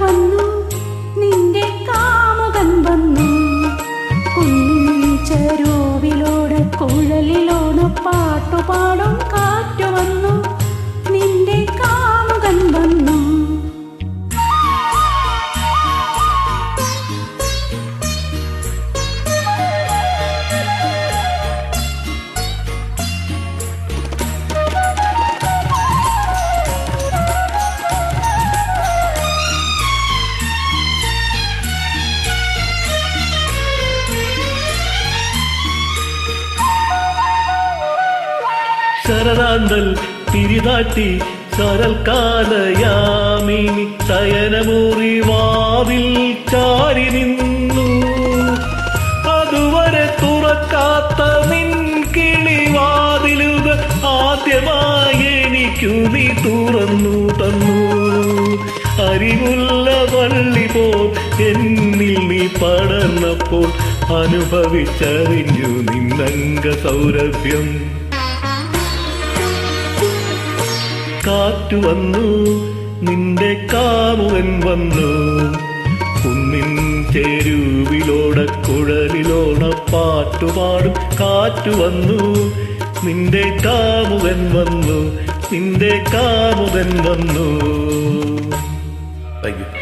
വന്നു. നിന്റെ കാമുകൻ വന്നു. കുന്നിൻ ചെരുവിലോട് കുഴലിലോട് പാട്ടുപാടും. ചാന്തൽ തിരിതാട്ടി സരൽക്കാലയാമിനി ശയനമുറി വാതിൽ ചാരി നിന്നു. അതുവരെ തുറക്കാത്ത നിൻ കിളിവാതിലുകൾ ആദ്യമായി എനിക്കു നീ തുറന്നു തന്നു. അരിവുള്ള വള്ളി പോൽ എന്നിൽ നീ പടർന്നപ്പോൾ അനുഭവിച്ചറിഞ്ഞു നിന്നംഗ സൗരഭ്യം കാറ്റു വന്നു നിന്റെ കാമുവൻ വന്നു. കുന്നിൻ ചേരുവിലോട കുഴലിലോണ പാട്ടുപാടും കാറ്റു വന്നു. നിന്റെ കാമുവൻ വന്നു നിന്റെ കാമുവൻ വന്നു. Thank you